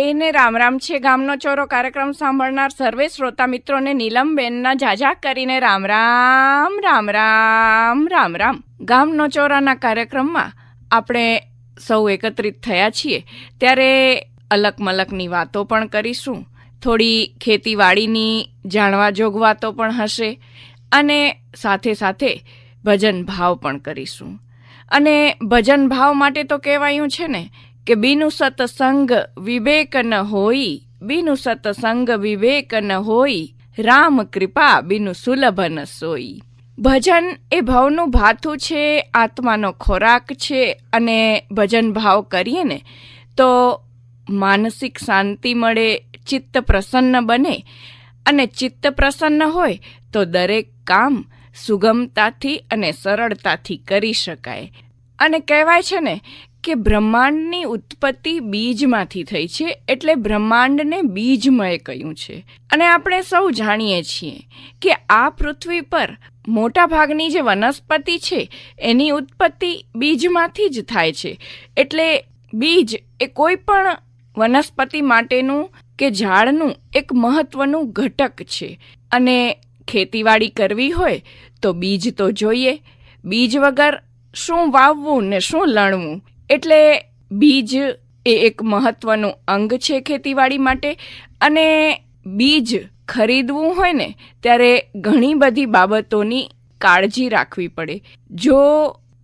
એને રામ રામ છે ગામનો ચોરો કાર્યક્રમ સાંભળનાર સર્વે શ્રોતા મિત્રોને નીલમબેનના જાજા કરીને રામ રામ રામ રામ રામ રામ. ગામનો ચોરાના કાર્યક્રમમાં આપણે સૌ એકત્રિત થયા છીએ. ત્યારે અલક મલકની વાતો પણ કરીશું. થોડી ખેતીવાડીની જાણવા જોગ વાતો પણ હશે. અને સાથે સાથે ભજન ભાવ પણ કરીશું. અને ભજન ભાવ માટે તો કહેવાયું છે ને કે બીનું સતસંગ વિવેક ન હોઈ બીનું સતસંગ વિવેક ન હોઈ રામ કૃપા બીનું સુલભ ન સોઈ ભજન એ ભાવનું ભાથું છે, આત્માનો ખોરાક છે, અને ભજન ભાવ કરીએ ને, તો માનસિક શાંતિ મળે, ચિત્ત પ્રસન્ન બને, અને ચિત્ત પ્રસન્ન હોય, તો દરેક કામ સુગમતાથી અને સરળતાથી કરી શકાય. અને કહેવાય છે ને કે બ્રહ્માંડની ઉત્પત્તિ બીજમાંથી થઈ છે એટલે બ્રહ્માંડને બીજમય કહ્યું છે. અને આપણે સૌ જાણીએ છીએ કે આ પૃથ્વી પર મોટા ભાગની જે વનસ્પતિ છે, એની ઉત્પત્તિ બીજમાંથી જ થાય છે. એટલે બીજ એ કોઈ પણ વનસ્પતિ માટેનું કે ઝાડનું એક મહત્વનું ઘટક છે. અને ખેતીવાડી કરવી હોય તો બીજ તો જોઈએ. બીજ વગર શું વાવવું ને શું લણવું? એટલે બીજ એ એક મહત્વનું અંગ છે ખેતીવાડી માટે. અને બીજ ખરીદવું હોય ને, ત્યારે ઘણી બધી બાબતોની કાળજી રાખવી પડે. જો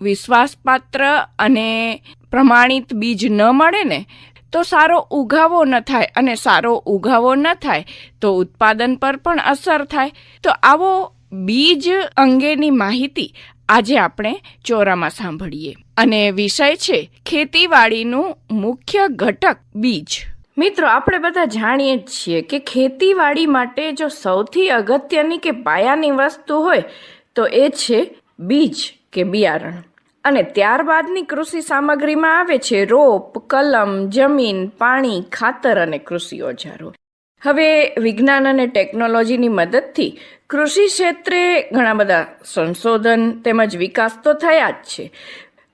વિશ્વાસપાત્ર અને પ્રમાણિત બીજ ન મળે ને, તો સારો ઉગાવો ન થાય. અને સારો ઉગાવો ન થાય, તો ઉત્પાદન પર પણ અસર થાય. તો આવો બીજ અંગેની માહિતી આજે આપણે ચોરામાં સાંભળીએ. અને વિષય છે ખેતીવાડીનું મુખ્ય ઘટક બીજ. મિત્રો, આપણે બધા જાણીએ જ છીએ કે ખેતીવાડી માટે જો સૌથી અગત્યની કે પાયાની વસ્તુ હોય, તો એ છે બીજ કે બિયારણ. અને ત્યારબાદની કૃષિ સામગ્રીમાં આવે છે રોપ, કલમ, જમીન, પાણી, ખાતર અને કૃષિ ઓજારો. હવે વિજ્ઞાન અને ટેકનોલોજીની મદદથી કૃષિ ક્ષેત્રે ઘણા બધા સંશોધન તેમજ વિકાસ તો થયા જ છે.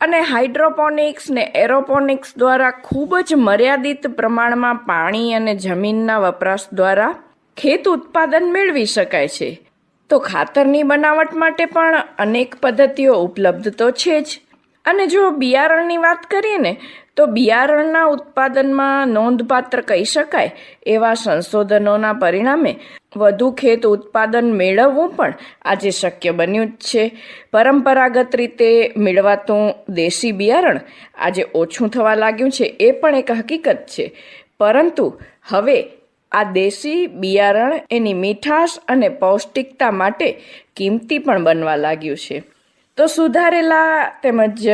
અને હાઇડ્રોપોનિક્સ ને એરોપોનિક્સ દ્વારા ખૂબ જ મર્યાદિત પ્રમાણમાં પાણી અને જમીનના વપરાશ દ્વારા ખેત ઉત્પાદન મેળવી શકાય છે. તો ખાતરની બનાવટ માટે પણ અનેક પદ્ધતિઓ ઉપલબ્ધ તો છે જ. અને જો બિયારણની વાત કરીએ ને તો બિયારણના ઉત્પાદનમાં નોંધપાત્ર કહી શકાય એવા સંશોધનોના પરિણામે વધુ ખેત ઉત્પાદન મેળવવું પણ આજે શક્ય બન્યું જ છે. પરંપરાગત રીતે મેળવાતું દેશી બિયારણ આજે ઓછું થવા લાગ્યું છે, એ પણ એક હકીકત છે. પરંતુ હવે આ દેશી બિયારણ એની મીઠાશ અને પૌષ્ટિકતા માટે કિંમતી પણ બનવા લાગ્યું છે. તો સુધારેલા તેમજ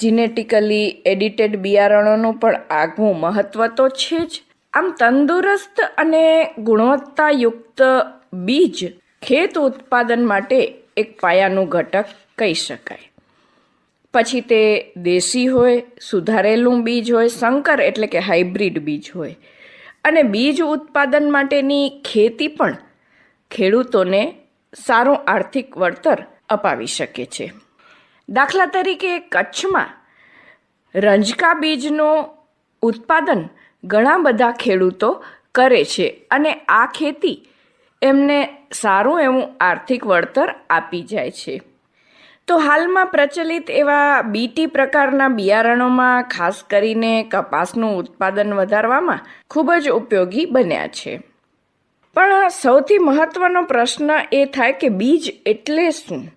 જીનેટિકલી એડિટેડ બિયારણોનું પણ આગવું મહત્વ તો છે જ. આમ તંદુરસ્ત અને ગુણવત્તાયુક્ત બીજ ખેત ઉત્પાદન માટે એક પાયાનું ઘટક કહી શકાય. પછી તે દેશી હોય, સુધારેલું બીજ હોય, સંકર એટલે કે હાઇબ્રિડ બીજ હોય. અને બીજ ઉત્પાદન માટેની ખેતી પણ ખેડૂતોને સારું આર્થિક વળતર અપાવી શકે છે. દાખલા તરીકે કચ્છમાં રંજકા બીજનું ઉત્પાદન ઘણા બધા ખેડૂતો કરે છે અને આ ખેતી એમને સારું એવું આર્થિક વળતર આપી જાય છે. તો હાલમાં પ્રચલિત એવા બીટી પ્રકારના બિયારણોમાં ખાસ કરીને કપાસનું ઉત્પાદન વધારવામાં ખૂબ જ ઉપયોગી બન્યા છે. પણ સૌથી મહત્વનો પ્રશ્ન એ થાય કે બીજ એટલે શું?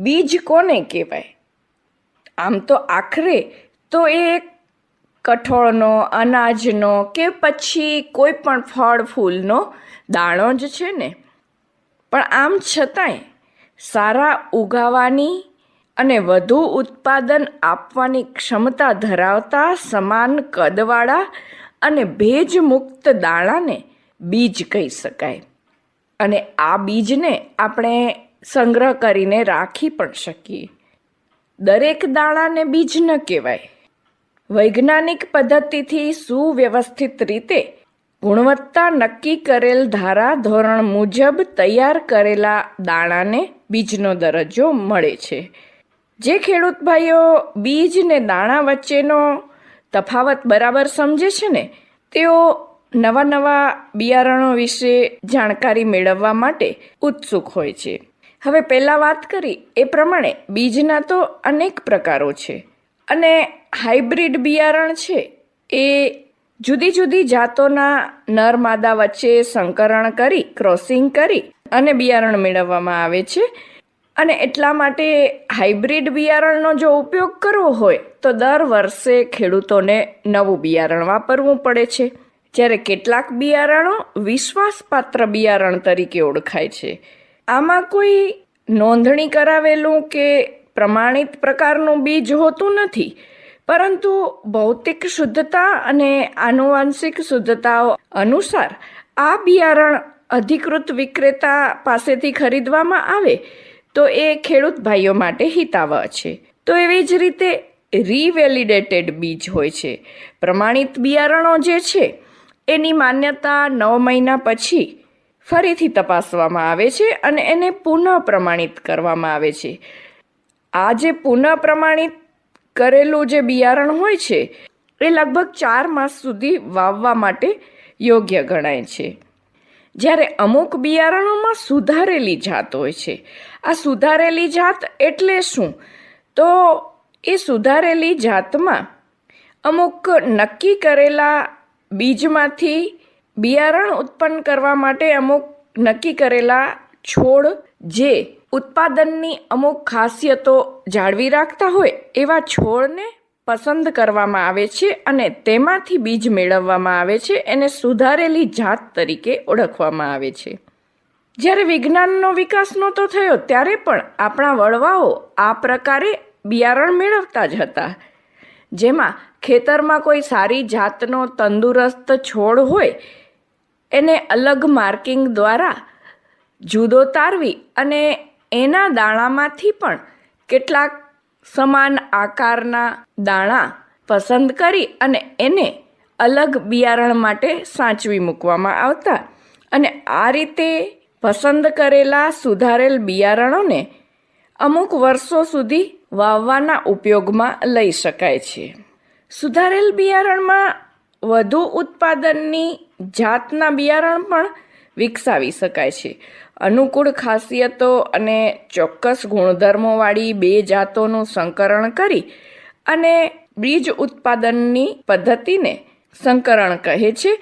બીજ કોને કહેવાય? આમ તો આખરે તો એ કઠોળનો, અનાજનો કે પછી કોઈ પણ ફળ, ફૂલનો દાણો જ છે ને. પણ આમ છતાંય સારા ઉગાવાની અને વધુ ઉત્પાદન આપવાની ક્ષમતા ધરાવતા સમાન કદવાળા અને ભેજમુક્ત દાણાને બીજ કહી શકાય. અને આ બીજને આપણે સંગ્રહ કરીને રાખી પણ શકીએ. દરેક દાણાને બીજ ન કહેવાય. વૈજ્ઞાનિક પદ્ધતિથી સુવ્યવસ્થિત રીતે ગુણવત્તા નક્કી કરેલ ધારા ધોરણ મુજબ તૈયાર કરેલા દાણાને બીજનો દરજ્જો મળે છે. જે ખેડૂત ભાઈઓ બીજ ને દાણા વચ્ચેનો તફાવત બરાબર સમજે છે ને, તેઓ નવા નવા બિયારણો વિશે જાણકારી મેળવવા માટે ઉત્સુક હોય છે. હવે પહેલાં વાત કરી એ પ્રમાણે બીજના તો અનેક પ્રકારો છે. અને હાઇબ્રિડ બિયારણ છે એ જુદી જુદી જાતોના નર માદા વચ્ચે સંકરણ કરી ક્રોસિંગ કરી અને બિયારણ મેળવવામાં આવે છે. અને એટલા માટે હાઇબ્રિડ બિયારણનો જો ઉપયોગ કરવો હોય તો દર વર્ષે ખેડૂતોને નવું બિયારણ વાપરવું પડે છે. જ્યારે કેટલાક બિયારણો વિશ્વાસપાત્ર બિયારણ તરીકે ઓળખાય છે. આમાં કોઈ નોંધણી કરાવેલું કે પ્રમાણિત પ્રકારનું બીજ હોતું નથી? પરંતુ ભૌતિક શુદ્ધતા અને આનુવાંશિક શુદ્ધતાઓ અનુસાર આ બિયારણ અધિકૃત વિક્રેતા પાસેથી ખરીદવામાં આવે, તો એ ખેડૂત ભાઈઓ માટે હિતાવહ છે. તો એવી જ રીતે રીવેલિડેટેડ બીજ હોય છે. પ્રમાણિત બિયારણો જે છે, એની માન્યતા નવ મહિના પછી ફરીથી તપાસવામાં આવે છે અને એને પુનઃ પ્રમાણિત કરવામાં આવે છે. આ જે પુનઃ પ્રમાણિત કરેલું જે બિયારણ હોય છે, એ લગભગ ચાર માસ સુધી વાવવા માટે યોગ્ય ગણાય છે. જ્યારે અમુક બિયારણોમાં સુધારેલી જાત હોય છે. આ સુધારેલી જાત એટલે શું? તો એ સુધારેલી જાતમાં અમુક નક્કી કરેલા બીજમાંથી બિયારણ ઉત્પન્ન કરવા માટે અમુક નક્કી કરેલા છોડ જે ઉત્પાદનની અમુક ખાસિયતો જાળવી રાખતા હોય એવા છોડને પસંદ કરવામાં આવે છે અને તેમાંથી બીજ મેળવવામાં આવે છે, એને સુધારેલી જાત તરીકે ઓળખવામાં આવે છે. જ્યારે વિજ્ઞાનનો વિકાસ નહોતો થયો, ત્યારે પણ આપણા વડવાઓ આ પ્રકારે બિયારણ મેળવતા જ હતા. જેમાં ખેતરમાં કોઈ સારી જાતનો તંદુરસ્ત છોડ હોય એને અલગ માર્કિંગ દ્વારા જુદો તારવી અને એના દાણામાંથી પણ કેટલાક સમાન આકારના દાણા પસંદ કરી અને એને અલગ બિયારણ માટે સાચવી મૂકવામાં આવતા. અને આ રીતે પસંદ કરેલા સુધારેલ બિયારણોને અમુક વર્ષો સુધી વાવવાના ઉપયોગમાં લઈ શકાય છે. સુધારેલ બિયારણમાં વધુ ઉત્પાદનની જાતના બિયારણ પણ વિકસાવી શકાય છે. અનુકૂળ ખાસિયતો અને ચોક્કસ ગુણધર્મોવાળી બે જાતોનું સંકરણ કરી અને બીજ ઉત્પાદનની પદ્ધતિને સંકરણ કહે છે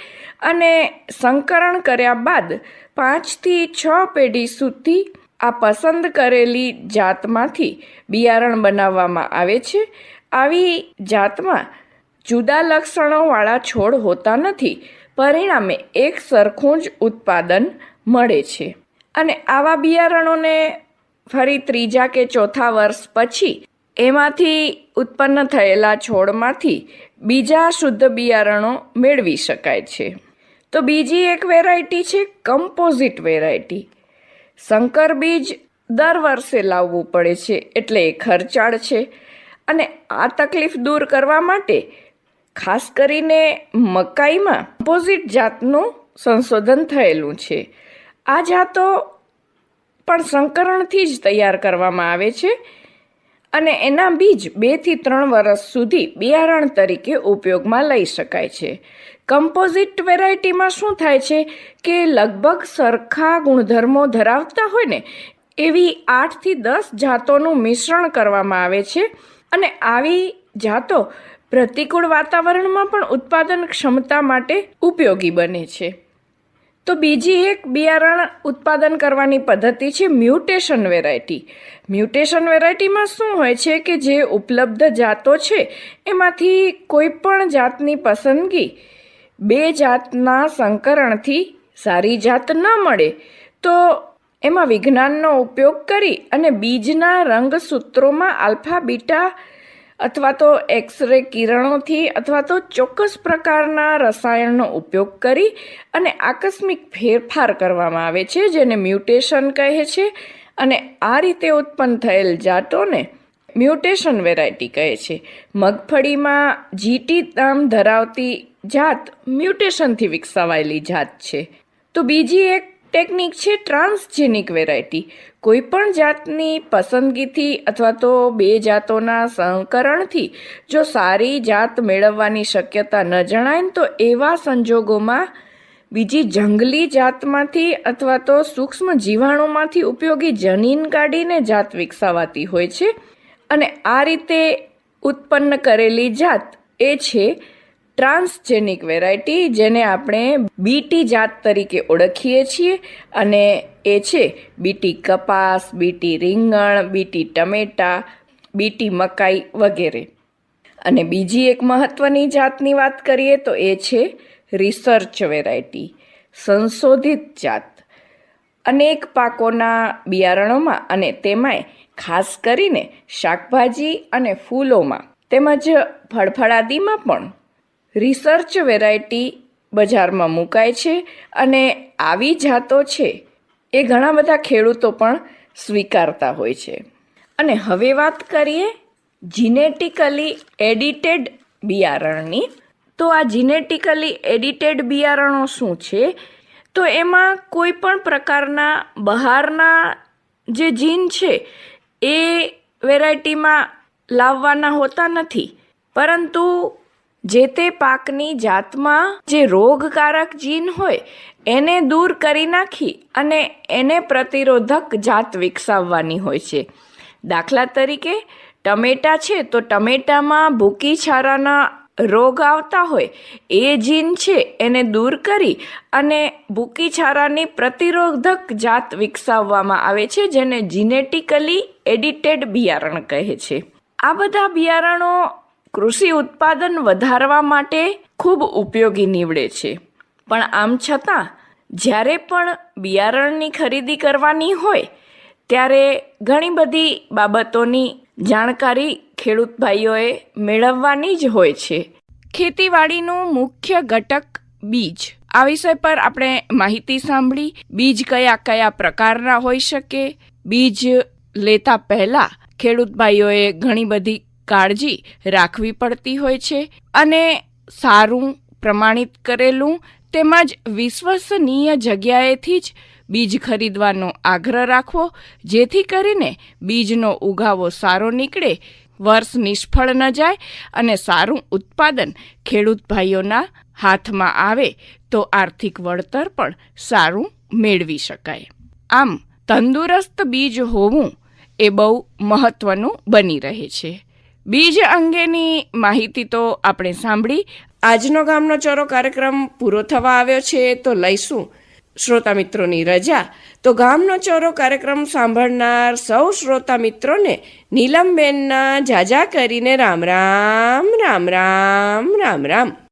અને સંકરણ કર્યા બાદ પાંચથી છ પેઢી સુધી આ પસંદ કરેલી જાતમાંથી બિયારણ બનાવવામાં આવે છે. આવી જાતમાં જુદા લક્ષણોવાળા છોડ હોતા નથી પરિણામે એક સરખું જ ઉત્પાદન મળે છે. અને આવા બિયારણોને ફરી ત્રીજા કે ચોથા વર્ષ પછી એમાંથી ઉત્પન્ન થયેલા છોડમાંથી બીજા શુદ્ધ બિયારણો મેળવી શકાય છે. તો બીજી એક વેરાયટી છે કમ્પોઝિટ વેરાયટી સંકર બીજ દર વર્ષે લાવવું પડે છે એટલે એ ખર્ચાળ છે. અને આ તકલીફ દૂર કરવા માટે ખાસ કરીને મકાઈમાં કમ્પોઝિટ જાતનું સંશોધન થયેલું છે. આ જાતો પણ સંકરણથી જ તૈયાર કરવામાં આવે છે અને એના બીજ બેથી ત્રણ વર્ષ સુધી બિયારણ તરીકે ઉપયોગમાં લઈ શકાય છે. કમ્પોઝિટ વેરાયટીમાં શું થાય છે કે લગભગ સરખા ગુણધર્મો ધરાવતા હોય ને એવી આઠથી દસ જાતોનું મિશ્રણ કરવામાં આવે છે અને આવી જાતો પ્રતિકૂળ વાતાવરણમાં પણ ઉત્પાદન ક્ષમતા માટે ઉપયોગી બને છે. તો બીજી એક બિયારણ ઉત્પાદન કરવાની પદ્ધતિ છે મ્યુટેશન વેરાયટી. મ્યુટેશન વેરાયટીમાં શું હોય છે કે જે ઉપલબ્ધ જાતો છે, એમાંથી કોઈ પણ જાતની પસંદગી બે જાતના સંકરણથી સારી જાત ન મળે, તો એમાં વિજ્ઞાનનો ઉપયોગ કરી અને બીજના રંગસૂત્રોમાં આલ્ફા, બીટા અથવા તો એક્સરે કિરણોથી અથવા તો ચોક્કસ પ્રકારના રસાયણનો ઉપયોગ કરી અને આકસ્મિક ફેરફાર કરવામાં આવે છે, જેને મ્યુટેશન કહે છે. અને આ રીતે ઉત્પન્ન થયેલ જાતોને મ્યુટેશન વેરાયટી કહે છે. મગફળીમાં જીટી નામ ધરાવતી જાત મ્યુટેશનથી વિકસાવાયેલી જાત છે. તો બીજી એક ટેકનિક છે ટ્રાન્સજેનિક વેરાયટી. કોઈ પણ જાતની પસંદગીથી અથવા તો બે જાતોના સંકરણથી જો સારી જાત મેળવવાની શક્યતા ન જણાય ને તો એવા સંજોગોમાં બીજી જંગલી જાતમાંથી અથવા તો સૂક્ષ્મ જીવાણુમાંથી ઉપયોગી જનીન કાઢીને જાત વિકસાવાતી હોય છે. અને આ રીતે ઉત્પન્ન કરેલી જાત એ છે ટ્રાન્સજેનિક વેરાયટી જેને આપણે બીટી જાત તરીકે ઓળખીએ છીએ અને એ છે બીટી કપાસ, બીટી રીંગણ, બીટી ટમેટા, બીટી મકાઈ વગેરે. અને બીજી એક મહત્ત્વની જાતની વાત કરીએ તો એ છે રિસર્ચ વેરાયટી, સંશોધિત જાત. અનેક પાકોના બિયારણોમાં અને તેમાંય ખાસ કરીને શાકભાજી અને ફૂલોમાં તેમજ ફળફળાદીમાં પણ રિસર્ચ વેરાયટી બજારમાં મુકાય છે અને આવી જાતો છે એ ઘણા બધા ખેડૂતો પણ સ્વીકારતા હોય છે. અને હવે વાત કરીએ જીનેટિકલી એડિટેડ બિયારણની. તો આ જીનેટિકલી એડિટેડ બિયારણો શું છે? તો એમાં કોઈ પણ પ્રકારના બહારના જે જીન છે એ વેરાયટીમાં લાવવાના હોતા નથી. પરંતુ જે તે પાકની જાતમાં જે રોગકારક જીન હોય, એને દૂર કરી નાખી અને એને પ્રતિરોધક જાત વિકસાવવાની હોય છે. દાખલા તરીકે, ટમેટા છે તો ટમેટામાં ભૂકી છારાના રોગ આવતા હોય. એ જીન છે એને દૂર કરી અને ભૂકી છારાની પ્રતિરોધક જાત વિકસાવવામાં આવે છે, જેને જીનેટિકલી એડિટેડ બિયારણ કહે છે. આ બધા બિયારણો કૃષિ ઉત્પાદન વધારવા માટે ખૂબ ઉપયોગી નીવડે છે. પણ આમ છતાં, જ્યારે પણ બિયારણની ખરીદી કરવાની હોય, ત્યારે ઘણી બધી બાબતોની જાણકારી ખેડૂત ભાઈઓએ મેળવવાની જ હોય છે. ખેતીવાડીનું મુખ્ય ઘટક બીજ. આ વિષય પર આપણે માહિતી સાંભળી, બીજ કયા કયા પ્રકારના હોઈ શકે? બીજ લેતા પહેલા ખેડૂત ભાઈઓએ ઘણી બધી કાળજી રાખવી પડતી હોય છે અને સારું પ્રમાણિત કરેલું તેમજ વિશ્વસનીય જગ્યાએથી જ બીજ ખરીદવાનો આગ્રહ રાખવો, જેથી કરીને બીજનો ઉગાવો સારો નીકળે, વર્ષ નિષ્ફળ ન જાય અને સારું ઉત્પાદન ખેડૂત ભાઈઓના હાથમાં આવે તો આર્થિક વળતર પણ સારું મેળવી શકાય. આમ, તંદુરસ્ત બીજ હોવું એ બહુ મહત્વનું બની રહે છે. બીજ અંગેની માહિતી તો આપણે સાંભળી. આજનો ગામનો ચોરો કાર્યક્રમ પૂરો થવા આવ્યો છે તો લઈશું શ્રોતા મિત્રોની રજા. તો ગામનો ચોરો કાર્યક્રમ સાંભળનાર સૌ શ્રોતા મિત્રોને નીલમબેનના જાજા કરીને રામ રામ રામ રામ રામ રામ.